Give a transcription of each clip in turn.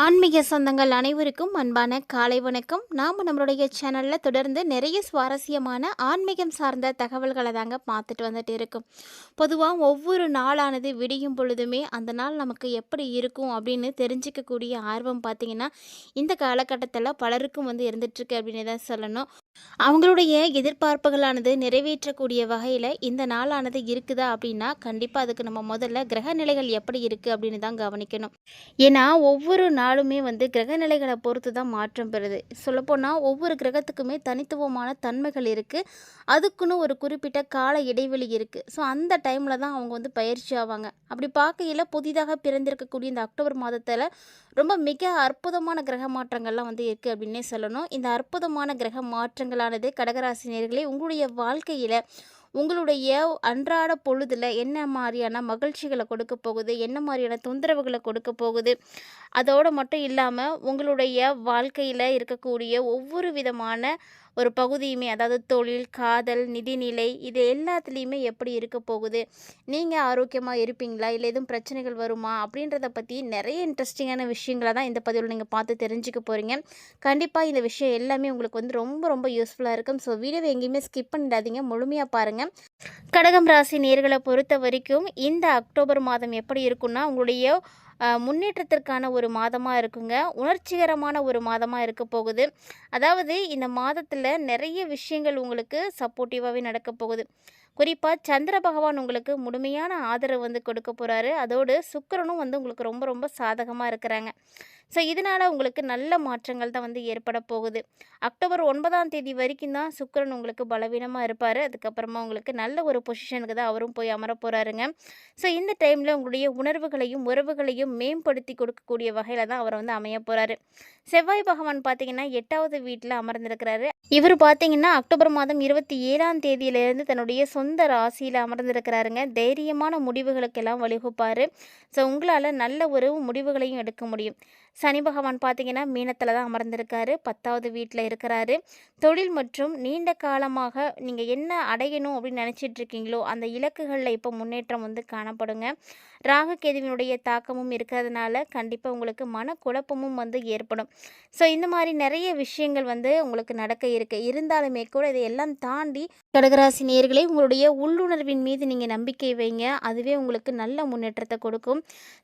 ஆன்மீக சொந்தங்கள் அனைவருக்கும் அன்பான காலை வணக்கம். நாம் நம்மளுடைய சேனலில் தொடர்ந்து நிறைய சுவாரஸ்யமான ஆன்மீகம் சார்ந்த தகவல்களை தாங்க பார்த்துட்டு வந்துட்டு இருக்கோம். பொதுவாக ஒவ்வொரு நாளானது விடியும் பொழுதுமே அந்த நாள் நமக்கு எப்படி இருக்கும் அப்படின்னு தெரிஞ்சிக்கக்கூடிய ஆர்வம் பார்த்திங்கன்னா இந்த காலகட்டத்தில் பலருக்கும் வந்து இருந்துகிட்ருக்கு அப்படின்னு தான் சொல்லணும். அவங்களுடைய எதிர்பார்ப்புகளானது நிறைவேற்றக்கூடிய வகையில் இந்த நாளானது இருக்குதா அப்படின்னா கண்டிப்பாக அதுக்கு நம்ம முதல்ல கிரக நிலைகள் எப்படி இருக்குது அப்படின்னு தான் கவனிக்கணும். ஏன்னா ஒவ்வொரு நாளுமே வந்து கிரக நிலைகளை பொறுத்து தான் மாற்றம் பெறுது. சொல்லப்போனால் ஒவ்வொரு கிரகத்துக்குமே தனித்துவமான தன்மைகள் இருக்குது அதுக்குன்னு ஒரு குறிப்பிட்ட கால இடைவெளி இருக்குது ஸோ அந்த டைமில் தான் அவங்க வந்து பயிற்சி ஆவாங்க. அப்படி பார்க்கையில் புதிதாக பிறந்திருக்கக்கூடிய இந்த அக்டோபர் மாதத்தில் ரொம்ப மிக அற்புதமான கிரக மாற்றங்கள்லாம் வந்து இருக்குது அப்படின்னே சொல்லணும். இந்த அற்புதமான கிரக மாற்றங்களானது கடகராசினியர்களே உங்களுடைய வாழ்க்கையில் உங்களுடைய அன்றாட பொழுதில் என்ன மாதிரியான மகிழ்ச்சிகளை கொடுக்க போகுது? என்ன மாதிரியான தொந்தரவுகளை கொடுக்க போகுது? அதோடு மட்டும் இல்லாமல் உங்களுடைய வாழ்க்கையில் இருக்கக்கூடிய ஒவ்வொரு விதமான ஒரு பகுதியுமே அதாவது தொழில் காதல் நிதிநிலை இது எல்லாத்துலேயுமே எப்படி இருக்க போகுது? நீங்கள் ஆரோக்கியமாக இருப்பீங்களா? இல்லை எதுவும் பிரச்சனைகள் வருமா? அப்படின்றத பற்றி நிறைய இன்ட்ரெஸ்டிங்கான விஷயங்களை தான் இந்த பதிவில் நீங்கள் பார்த்து தெரிஞ்சுக்க போகிறீங்க கண்டிப்பாக இந்த விஷயம் எல்லாமே உங்களுக்கு வந்து ரொம்ப ரொம்ப யூஸ்ஃபுல்லாக இருக்கும். ஸோ வீடியோவை எங்கேயுமே ஸ்கிப் பண்ணிடாதீங்க. முழுமையாக பாருங்கள் கடகம் ராசி நேர்களை பொறுத்த வரைக்கும் இந்த அக்டோபர் மாதம் எப்படி இருக்குன்னா உங்களுடைய முன்னேற்றத்திற்கான ஒரு மாதமாக இருக்குங்க. உணர்ச்சிகரமான ஒரு மாதமாக இருக்க போகுது. அதாவது இந்த மாதத்தில் நிறைய விஷயங்கள் உங்களுக்கு சப்போர்ட்டிவாகவே நடக்க போகுது. குறிப்பாக சந்திர பகவான் உங்களுக்கு முழுமையான ஆதரவு வந்து கொடுக்க போகிறாரு அதோடு சுக்கரனும் வந்து உங்களுக்கு ரொம்ப ரொம்ப சாதகமாக இருக்கிறாங்க. ஸோ இதனால் உங்களுக்கு நல்ல மாற்றங்கள் தான் வந்து ஏற்பட போகுது. அக்டோபர் ஒன்பதாம் தேதி வரைக்கும் தான் சுக்கிரன் உங்களுக்கு பலவீனமாக இருப்பார். அதுக்கப்புறமா உங்களுக்கு நல்ல ஒரு பொசிஷனுக்கு தான் அவரும் போய் அமர போகிறாருங்க ஸோ இந்த டைமில் உங்களுடைய உணர்வுகளையும் உறவுகளையும் மேம்படுத்தி கொடுக்கக்கூடிய வகையில் தான் அவர் வந்து அமைய போகிறாரு செவ்வாய் பகவான் பார்த்தீங்கன்னா எட்டாவது வீட்டில் அமர்ந்திருக்கிறாரு. இவர் பார்த்தீங்கன்னா அக்டோபர் மாதம் இருபத்தி ஏழாம் தேதியிலிருந்து தன்னுடைய சொந்த ராசியில் அமர்ந்திருக்கிறாருங்க. தைரியமான முடிவுகளுக்கெல்லாம் வழிகுப்பார். ஸோ உங்களால் நல்ல ஒரு முடிவுகளையும் எடுக்க முடியும். சனி பகவான் பார்த்தீங்கன்னா மீனத்தில் தான் அமர்ந்திருக்காரு. பத்தாவது வீட்டில் இருக்கிறாரு. தொழில் மற்றும் நீண்ட காலமாக நீங்கள் என்ன அடையணும் அப்படின்னு நினச்சிட்டு இருக்கீங்களோ அந்த இலக்குகளில் இப்போ முன்னேற்றம் வந்து காணப்படுங்க. ராகுகேதுவினுடைய தாக்கமும் இருக்கிறதுனால கண்டிப்பாக உங்களுக்கு மனக்குழப்பமும் வந்து ஏற்படும். ஸோ இந்த மாதிரி நிறைய விஷயங்கள் வந்து உங்களுக்கு நடக்க இருக்குது இருந்தாலுமே கூட இதையெல்லாம் தாண்டி கடகராசி நேர்களை உங்களுடைய உள்ளுணர்வின் மீது நீங்கள் நம்பிக்கை வைங்க. அதுவே உங்களுக்கு நல்ல முன்னேற்றத்தை கொடுக்கும்.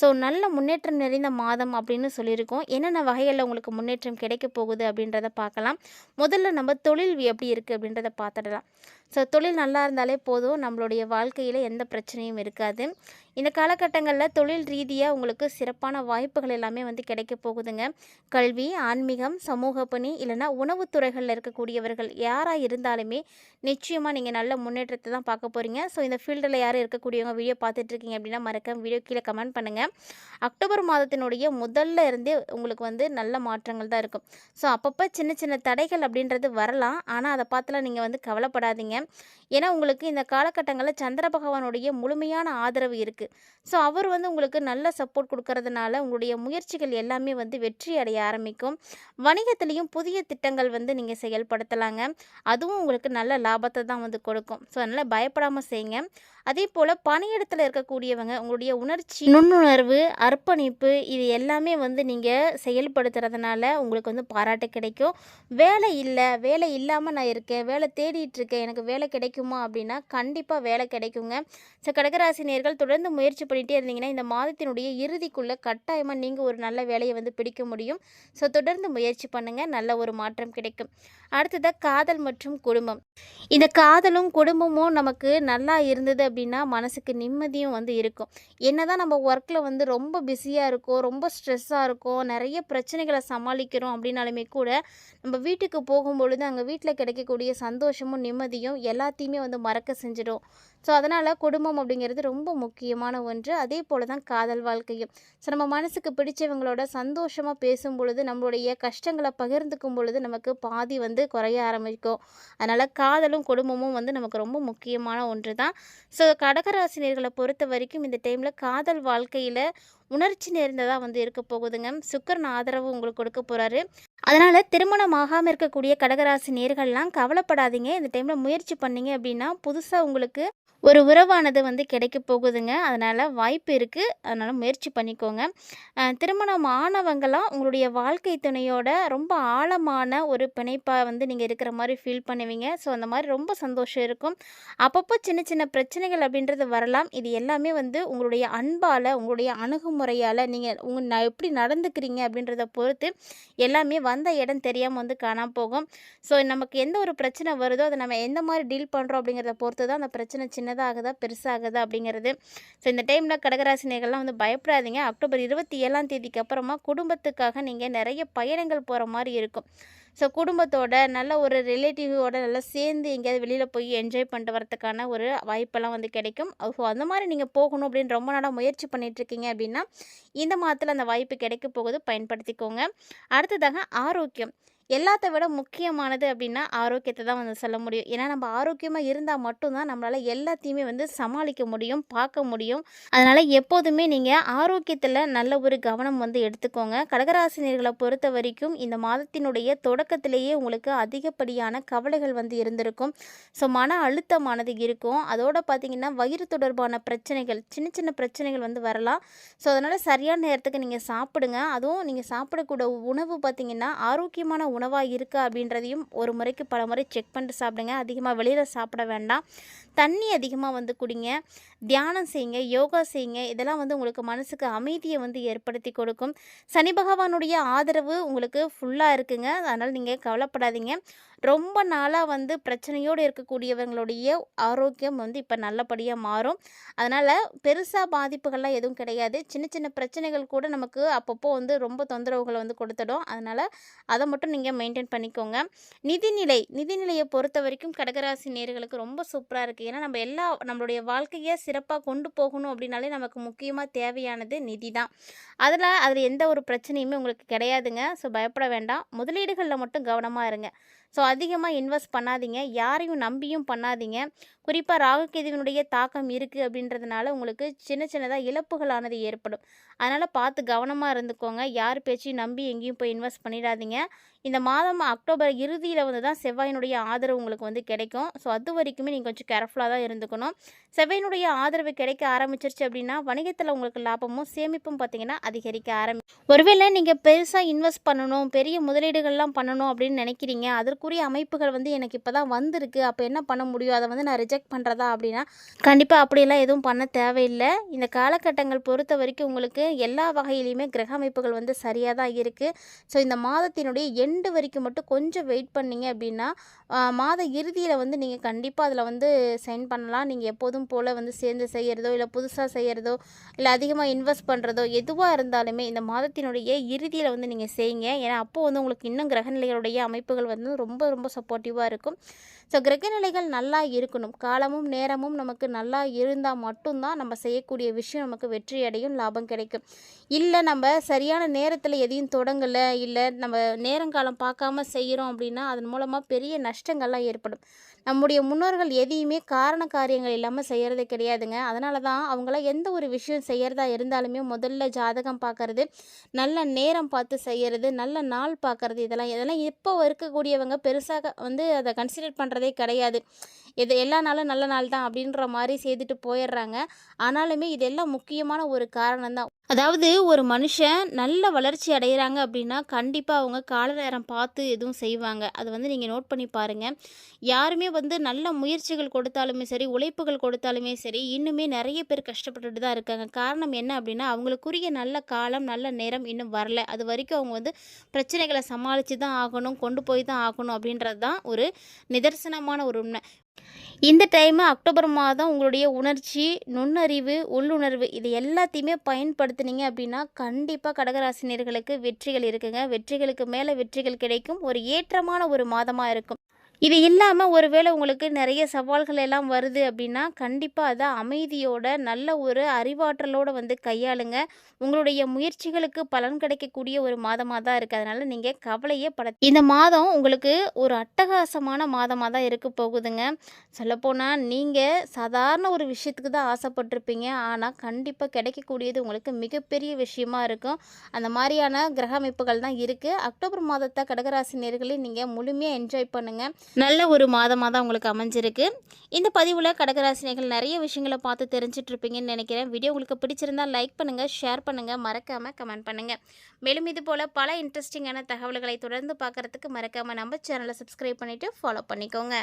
ஸோ நல்ல முன்னேற்றம் நிறைந்த மாதம் அப்படின்னு சொல்லியிருக்கோம். என்னென்ன வகைகளில் உங்களுக்கு முன்னேற்றம் கிடைக்க போகுது அப்படின்றத பார்க்கலாம். முதல்ல நம்ம தொழில் எப்படி இருக்குது அப்படின்றத பார்த்துடலாம். ஸோ தொழில் நல்லா இருந்தாலே போதும். நம்மளுடைய வாழ்க்கையில் எந்த பிரச்சனையும் இருக்காது. இந்த காலகட்டங்களில் தொழில் ரீதியாக உங்களுக்கு சிறப்பான வாய்ப்புகள் எல்லாமே வந்து கிடைக்க போகுதுங்க. கல்வி ஆன்மீகம் சமூக பணி இல்லைன்னா உணவுத்துறைகளில் இருக்கக்கூடியவர்கள் யாராக இருந்தாலுமே நிச்சயமாக நீங்கள் நல்ல முன்னேற்றத்தை தான் பார்க்க போகிறீங்க ஸோ இந்த ஃபீல்டில் யாரும் இருக்கக்கூடியவங்க வீடியோ பார்த்துட்ருக்கீங்க அப்படின்னா மறக்காம வீடியோ கீழே கமெண்ட் பண்ணுங்கள் அக்டோபர் மாதத்தினுடைய முதல்ல இருந்தே உங்களுக்கு வந்து நல்ல மாற்றங்கள் தான் இருக்கும். ஸோ அப்பப்போ சின்ன சின்ன தடைகள் அப்படின்றது வரலாம். ஆனால் அதை பார்த்துலாம் நீங்கள் வந்து கவலைப்படாதீங்க. ஏன்னா உங்களுக்கு இந்த காலகட்டங்களில் சந்திர பகவானுடைய முழுமையான ஆதரவு இருக்குது ஸோ அவர் வந்து உங்களுக்கு நல்ல சப்போர்ட் கொடுக்கறதுனால உங்களுடைய முயற்சிகள் எல்லாமே வந்து வெற்றி அடைய ஆரம்பிக்கும். வணிகத்துலேயும் புதிய திட்டங்கள் வந்து நீங்கள் செயல்படுத்தலாங்க. அதுவும் உங்களுக்கு நல்ல லாபத்தை தான் வந்து கொடுக்கும். ஸோ அதனால் பயப்படாமல் செய்யுங்க. அதே போல் பணியிடத்தில் இருக்கக்கூடியவங்க உங்களுடைய உணர்ச்சி நுண்ணுணர்வு அர்ப்பணிப்பு இது எல்லாமே வந்து நீங்கள் செயல்படுத்துறதுனால உங்களுக்கு வந்து பாராட்டு கிடைக்கும். வேலை இல்லை வேலை இல்லாமல் நான் இருக்கேன் வேலை தேடிட்டு இருக்கேன் எனக்கு வேலை கிடைக்குமா அப்படின்னா கண்டிப்பாக வேலை கிடைக்குங்க. ஸோ கடகராசினியர்கள் தொடர்ந்து முயற்சி பண்ணிகிட்டே இருந்தீங்கன்னா இந்த மாதத்தினுடைய இறுதிக்குள்ளே கட்டாயமாக நீங்கள் ஒரு நல்ல வேலையை வந்து பிடிக்க முடியும். ஸோ தொடர்ந்து முயற்சி பண்ணுங்கள் நல்ல ஒரு மாற்றம் கிடைக்கும். அடுத்ததாக காதல் மற்றும் குடும்பம். இந்த காதலும் குடும்பமும் நமக்கு நல்லா இருந்தது அப்படின்னா மனசுக்கு நிம்மதியும் வந்து இருக்கும். என்னதான் நம்ம ஒர்க்கில் வந்து ரொம்ப பிஸியாக இருக்கோம் ரொம்ப ஸ்ட்ரெஸ்ஸாக இருக்கோம் நிறைய பிரச்சனைகளை சமாளிக்கிறோம் அப்படின்னாலுமே கூட நம்ம வீட்டுக்கு போகும்பொழுது அங்கே வீட்டில் கிடைக்கக்கூடிய சந்தோஷமும் நிம்மதியும் எல்லாத்தையுமே வந்து மறக்க செஞ்சிடும். ஸோ அதனால் குடும்பம் அப்படிங்கிறது ரொம்ப முக்கியமான ஒன்று. அதே போல் தான் காதல் வாழ்க்கையும். ஸோ நம்ம மனசுக்கு பிடிச்சவங்களோட சந்தோஷமாக பேசும் பொழுது நம்மளுடைய கஷ்டங்களை பகிர்ந்துக்கும் பொழுது நமக்கு பாதி வந்து குறைய ஆரம்பிக்கும். அதனால் காதலும் குடும்பமும் வந்து நமக்கு ரொம்ப முக்கியமான ஒன்று தான் ஸோ கடகராசினியர்களை பொறுத்த வரைக்கும் இந்த டைமில் காதல் வாழ்க்கையில் உணர்ச்சி நேர்ந்ததாக வந்து இருக்க போகுதுங்க. சுக்கரன் ஆதரவு உங்களுக்கு கொடுக்க போகிறாரு அதனால் திருமணம் ஆகாமல் இருக்கக்கூடிய கடகராசி நேர்கள்லாம் கவலைப்படாதீங்க. இந்த டைமில் முயற்சி பண்ணீங்க அப்படின்னா புதுசாக உங்களுக்கு ஒரு உறவானது வந்து கிடைக்க போகுதுங்க. அதனால் வாய்ப்பு இருக்குது அதனால் முயற்சி பண்ணிக்கோங்க. திருமணம் ஆனவங்களாம் உங்களுடைய வாழ்க்கை துணையோட ரொம்ப ஆழமான ஒரு பிணைப்பாக வந்து நீங்கள் இருக்கிற மாதிரி ஃபீல் பண்ணுவீங்க. ஸோ அந்த மாதிரி ரொம்ப சந்தோஷம் இருக்கும். அப்பப்போ சின்ன சின்ன பிரச்சனைகள் அப்படின்றது வரலாம். இது எல்லாமே வந்து உங்களுடைய அன்பால் உங்களுடைய அணுகுமுறையால் நீங்கள் உங்கள் நான் எப்படி நடந்துக்கிறீங்க அப்படின்றத பொறுத்து எல்லாமே வந்த இடம் தெரியாமல் வந்து காணாமல் போகும். ஸோ நமக்கு எந்த ஒரு பிரச்சனை வருதோ அதை நம்ம எந்த மாதிரி டீல் பண்ணுறோம் அப்படிங்கிறத பொறுத்து தான் அந்த பிரச்சனை சின்ன சின்னதாகுதா பெருசாகுதா அப்படிங்கிறது. ஸோ இந்த டைமில் கடகராசினியர்கள்லாம் வந்து பயப்படாதீங்க. அக்டோபர் இருபத்தி ஏழாம் தேதிக்கு அப்புறமா குடும்பத்துக்காக நீங்கள் நிறைய பயணங்கள் போகிற மாதிரி இருக்கும். ஸோ குடும்பத்தோட நல்ல ஒரு ரிலேட்டிவோட நல்லா சேர்ந்து எங்கேயாவது வெளியில் போய் என்ஜாய் பண்ணிட்டு வரதுக்கான ஒரு வாய்ப்பெல்லாம் வந்து கிடைக்கும். ஸோ அந்த மாதிரி நீங்கள் போகணும் அப்படின்னு ரொம்ப நாளாக முயற்சி பண்ணிகிட்ருக்கீங்க இருக்கீங்க அப்படின்னா இந்த மாதத்தில் அந்த வாய்ப்பு கிடைக்க போகுது. பயன்படுத்திக்கோங்க. அடுத்ததாக ஆரோக்கியம். எல்லாத்த விட முக்கியமானது அப்படின்னா ஆரோக்கியத்தை தான் வந்து சொல்ல முடியும். ஏன்னா நம்ம ஆரோக்கியமாக இருந்தால் மட்டும்தான் நம்மளால் எல்லாத்தையுமே வந்து சமாளிக்க முடியும் பார்க்க முடியும். அதனால் எப்போதுமே நீங்கள் ஆரோக்கியத்தில் நல்ல ஒரு கவனம் வந்து எடுத்துக்கோங்க. கடகராசினியர்களை பொறுத்த வரைக்கும் இந்த மாதத்தினுடைய தொடக்கத்திலேயே உங்களுக்கு அதிகப்படியான கவலைகள் வந்து இருந்திருக்கும். ஸோ மன அழுத்தமானது இருக்கும். அதோட பார்த்தீங்கன்னா வயிறு தொடர்பான பிரச்சனைகள் சின்ன சின்ன பிரச்சனைகள் வந்து வரலாம். ஸோ அதனால் சரியான நேரத்துக்கு நீங்கள் சாப்பிடுங்க. அதுவும் நீங்கள் சாப்பிடக்கூடிய உணவு பார்த்தீங்கன்னா ஆரோக்கியமான உணவாக இருக்கா அப்படின்றதையும் ஒரு முறைக்கு பல முறை செக் பண்ணிட்டு சாப்பிடுங்க. அதிகமாக வெளியில் சாப்பிட வேண்டாம். தண்ணி அதிகமாக வந்து குடிங்க. தியானம் செய்யுங்க யோகா செய்யுங்க. இதெல்லாம் வந்து உங்களுக்கு மனசுக்கு அமைதியை வந்து ஏற்படுத்தி கொடுக்கும். சனி பகவானுடைய ஆதரவு உங்களுக்கு ஃபுல்லாக இருக்குங்க. அதனால் நீங்கள் கவலைப்படாதீங்க. ரொம்ப நாளாக வந்து பிரச்சனையோடு இருக்கக்கூடியவங்களுடைய ஆரோக்கியம் வந்து இப்போ நல்லபடியாக மாறும். அதனால் பெருசாக பாதிப்புகள்லாம் எதுவும் கிடையாது. சின்ன சின்ன பிரச்சனைகள் கூட நமக்கு அப்பப்போ வந்து ரொம்ப தொந்தரவுகளை வந்து கொடுத்துடும். அதனால் அதை மட்டும் நீங்கள் மெயின்டைன் பண்ணிக்கோங்க. நிதிநிலை நிதிநிலையை பொறுத்த வரைக்கும் கடகராசி நேர்களுக்கு ரொம்ப சூப்பராக இருக்குது ஏன்னா நம்ம எல்லா நம்மளுடைய வாழ்க்கையை சிறப்பாக கொண்டு போகணும் அப்படின்னாலே நமக்கு முக்கியமாக தேவையானது நிதி தான். அதில் அதில் எந்த ஒரு பிரச்சனையுமே உங்களுக்கு கிடையாதுங்க. ஸோ பயப்பட வேண்டாம். முதலீடுகளில் மட்டும் கவனமாக இருங்க. ஸோ அதிகமாக இன்வெஸ்ட் பண்ணாதீங்க. யாரையும் நம்பியும் பண்ணாதீங்க. குறிப்பாக ராகுகேதுவினுடைய தாக்கம் இருக்குது அப்படின்றதுனால உங்களுக்கு சின்ன சின்னதாக இழப்புகளானது ஏற்படும். அதனால் பார்த்து கவனமாக இருந்துக்கோங்க. யார் பேச்சையும் நம்பி எங்கேயும் போய் இன்வெஸ்ட் பண்ணிடாதீங்க. இந்த மாதம் அக்டோபர் இறுதியில் வந்து தான் செவ்வாயினுடைய ஆதரவு உங்களுக்கு வந்து கிடைக்கும். ஸோ அது வரைக்குமே நீங்கள் கொஞ்சம் கேர்ஃபுல்லாக தான் இருந்துக்கணும். செவ்வாயினுடைய ஆதரவு கிடைக்க ஆரம்பிச்சிருச்சு அப்படின்னா வணிகத்தில் உங்களுக்கு லாபமும் சேமிப்பும் பார்த்தீங்கன்னா அதிகரிக்க ஆரம்பி ஒருவேளை நீங்கள் பெருசாக இன்வெஸ்ட் பண்ணணும் பெரிய முதலீடுகள்லாம் பண்ணணும் அப்படின்னு நினைக்கிறீங்க. அதற்குரிய அமைப்புகள் வந்து எனக்கு இப்போ தான் வந்திருக்கு. அப்போ என்ன பண்ண முடியும்? அதை வந்து நான் ரிஜெக்ட் பண்ணுறதா அப்படின்னா கண்டிப்பாக அப்படியெல்லாம் எதுவும் பண்ண தேவையில்லை. இந்த காலகட்டங்கள் பொறுத்த வரைக்கும் உங்களுக்கு எல்லா வகையிலையுமே கிரக அமைப்புகள் வந்து சரியாக தான் இருக்குது ஸோ இந்த மாதத்தினுடைய எண்டு வரைக்கும் மட்டும் கொஞ்சம் வெயிட் பண்ணீங்க அப்படின்னா மாத இறுதியில் வந்து நீங்கள் கண்டிப்பாக அதில் வந்து சைன் பண்ணலாம். நீங்கள் எப்போதும் போல் வந்து சேர்ந்து செய்கிறதோ இல்லை புதுசாக செய்கிறதோ இல்லை அதிகமாக இன்வெஸ்ட் பண்ணுறதோ எதுவாக இருந்தாலுமே இந்த மாதத்தினுடைய இறுதியில் வந்து நீங்கள் செய்யுங்க. ஏன்னா அப்போது வந்து உங்களுக்கு இன்னும் கிரகநிலைகளுடைய அமைப்புகள் வந்து ரொம்ப ரொம்ப சப்போர்ட்டிவாக இருக்கும். ஸோ கிரகநிலைகள் நல்லா இருக்கணும். காலமும் நேரமும் நமக்கு நல்லா இருந்தால் மட்டும்தான் நம்ம செய்யக்கூடிய விஷயம் நமக்கு வெற்றி அடையும் லாபம் கிடைக்கும். இல்லை நம்ம சரியான நேரத்தில் எதையும் தொடங்கலை இல்லை நம்ம நேரங்காலம் பார்க்காம செய்கிறோம் அப்படின்னா அதன் மூலமாக பெரிய நஷ்டங்கள்லாம் ஏற்படும். நம்முடைய முன்னோர்கள் எதையுமே காரண காரியங்கள் இல்லாமல் செய்கிறதே கிடையாதுங்க. அதனால தான் அவங்களாம் எந்த ஒரு விஷயம் செய்கிறதா இருந்தாலுமே முதல்ல ஜாதகம் பார்க்கறது நல்ல நேரம் பார்த்து செய்கிறது நல்ல நாள் பார்க்கறது இதெல்லாம் இதெல்லாம் இப்போ இருக்கக்கூடியவங்க பெருசாக வந்து அதை கன்சிடர் பண்ணுறதே கிடையாது. இது எல்லா நாளும் நல்ல நாள் தான் அப்படின்ற மாதிரி செய்துட்டு போயிடுறாங்க. ஆனாலுமே இதெல்லாம் முக்கியமான ஒரு காரணம் தான். அதாவது ஒரு மனுஷன் நல்ல வளர்ச்சி அடைகிறாங்க அப்படின்னா கண்டிப்பாக அவங்க கால நேரம் பார்த்து எதுவும் செய்வாங்க. அது வந்து நீங்கள் நோட் பண்ணி பாருங்கள் யாருமே வந்து நல்ல முயற்சிகள் கொடுத்தாலுமே சரி உழைப்புகள் கொடுத்தாலுமே சரி இன்னுமே நிறைய பேர் கஷ்டப்பட்டுட்டு தான் இருக்காங்க. காரணம் என்ன அப்படின்னா அவங்களுக்குரிய நல்ல காலம் நல்ல நேரம் இன்னும் வரல. அது வரைக்கும் அவங்க வந்து பிரச்சனைகளை சமாளித்து தான் ஆகணும் கொண்டு போய் தான் ஆகணும் அப்படின்றது தான் ஒரு நிதர்சனமான ஒரு உண்மை. இந்த டைமு அக்டோபர் மாதம் உங்களுடைய உணர்ச்சி நுண்ணறிவு உள்ளுணர்வு இது எல்லாத்தையுமே பயன்படுத்துனீங்க அப்படின்னா கண்டிப்பாக கடகராசினியர்களுக்கு வெற்றிகள் இருக்குங்க. வெற்றிகளுக்கு மேலே வெற்றிகள் கிடைக்கும். ஒரு ஏற்றமான ஒரு மாதமாக இருக்கும். இது இல்லாமல் ஒருவேளை உங்களுக்கு நிறைய சவால்கள் எல்லாம் வருது அப்படின்னா கண்டிப்பாக அதை அமைதியோட நல்ல ஒரு அறிவாற்றலோடு வந்து கையாளுங்க. உங்களுடைய முயற்சிகளுக்கு பலன் கிடைக்கக்கூடிய ஒரு மாதமாக தான் இருக்குது அதனால் நீங்கள் கவலையே பட இந்த மாதம் உங்களுக்கு ஒரு அட்டகாசமான மாதமாக தான் இருக்க போகுதுங்க. சொல்லப்போனால் நீங்கள் சாதாரண ஒரு விஷயத்துக்கு தான் ஆசைப்பட்டிருப்பீங்க. ஆனால் கண்டிப்பாக கிடைக்கக்கூடியது உங்களுக்கு மிகப்பெரிய விஷயமா இருக்கும். அந்த மாதிரியான கிரக அமைப்புகள் தான் இருக்குது அக்டோபர் மாதத்தை கடகராசி நேர்களை நீங்கள் முழுமையாக என்ஜாய் பண்ணுங்கள் நல்ல ஒரு மாதமாக தான் உங்களுக்கு அமைஞ்சிருக்கு. இந்த பதிவில் கடகராசினிகள் நிறைய விஷயங்களை பார்த்து தெரிஞ்சிட்ருப்பீங்கன்னு நினைக்கிறேன். வீடியோ உங்களுக்கு பிடிச்சிருந்தா லைக் பண்ணுங்கள் ஷேர் பண்ணுங்கள் மறக்காமல் கமெண்ட் பண்ணுங்கள் மேலும் இது போல் பல இன்ட்ரெஸ்டிங்கான தகவல்களை தொடர்ந்து பார்க்குறதுக்கு மறக்காமல் நம்ம சேனலை சப்ஸ்கிரைப் பண்ணிவிட்டு ஃபாலோ பண்ணிக்கோங்க.